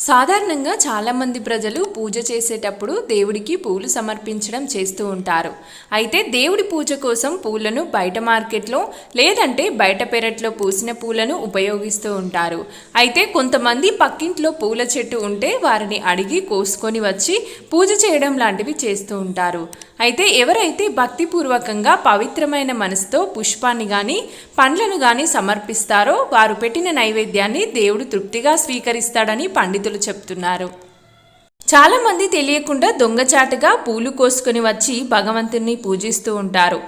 సాధారణంగా చాలామంది ప్రజలు పూజ చేసేటప్పుడు దేవుడికి పూలు సమర్పించడం చేస్తూ ఉంటారు. అయితే దేవుడి పూజ కోసం పూలను బయట మార్కెట్లో లేదంటే బయట పెరట్లో పూసిన పూలను ఉపయోగిస్తూ ఉంటారు. అయితే కొంతమంది పక్కింట్లో పూల చెట్టు ఉంటే వారిని అడిగి కోసుకొని వచ్చి పూజ చేయడం లాంటివి చేస్తూ ఉంటారు. అయితే ఎవరైతే భక్తిపూర్వకంగా పవిత్రమైన మనసుతో పుష్పాన్ని కానీ పండ్లను కానీ సమర్పిస్తారో వారు పెట్టిన నైవేద్యాన్ని దేవుడు తృప్తిగా స్వీకరిస్తాడని పండితులు చెప్తున్నారు. చాలామంది తెలియకుండా దొంగచాటుగా పూలు కోసుకొని వచ్చి భగవంతుణ్ణి పూజిస్తూ ఉంటారు.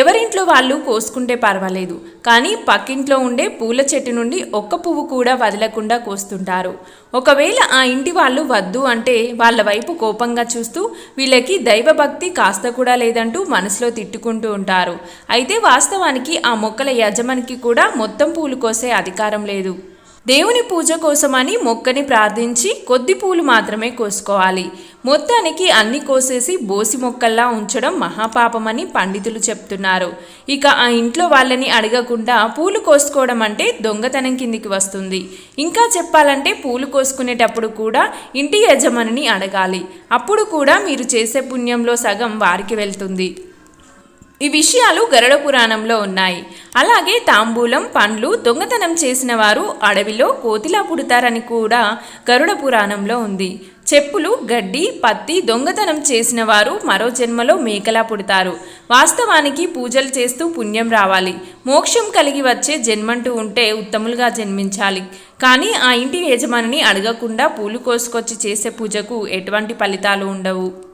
ఎవరింట్లో వాళ్ళు కోసుకుంటే పర్వాలేదు కానీ పక్కింట్లో ఉండే పూల చెట్టు నుండి ఒక్క పువ్వు కూడా వదలకుండా కోస్తుంటారు. ఒకవేళ ఆ ఇంటి వాళ్ళు వద్దు అంటే వాళ్ళ వైపు కోపంగా చూస్తూ వీళ్ళకి దైవభక్తి కాస్త కూడా లేదంటూ మనసులో తిట్టుకుంటూ ఉంటారు. అయితే వాస్తవానికి ఆ మొక్కల యజమానికి కూడా మొత్తం పూలు కోసే అధికారం లేదు. దేవుని పూజ కోసమని మొక్కని ప్రార్థించి కొద్ది పూలు మాత్రమే కోసుకోవాలి. మొత్తానికి అన్ని కోసేసి బోసి మొక్కల్లా ఉంచడం మహాపాపమని పండితులు చెప్తున్నారు. ఇక ఆ ఇంట్లో వాళ్ళని అడగకుండా పూలు కోసుకోవడం అంటే దొంగతనం కిందికి వస్తుంది. ఇంకా చెప్పాలంటే పూలు కోసుకునేటప్పుడు కూడా ఇంటి యజమానిని అడగాలి. అప్పుడు కూడా మీరు చేసే పుణ్యంలో సగం వారికి వెళ్తుంది. ఈ విషయాలు గరుడ పురాణంలో ఉన్నాయి. అలాగే తాంబూలం పండ్లు దొంగతనం చేసిన వారు అడవిలో కోతిలా పుడతారని కూడా గరుడ పురాణంలో ఉంది. చెప్పులు గడ్డి పత్తి దొంగతనం చేసిన వారు మరో జన్మలో మేకలా పుడతారు. వాస్తవానికి పూజలు చేస్తూ పుణ్యం రావాలి. మోక్షం కలిగి వచ్చే జన్మంటూ ఉంటే ఉత్తములుగా జన్మించాలి. కానీ ఆ ఇంటి యజమానిని అడగకుండా పూలు కోసుకొచ్చి చేసే పూజకు ఎటువంటి ఫలితాలు ఉండవు.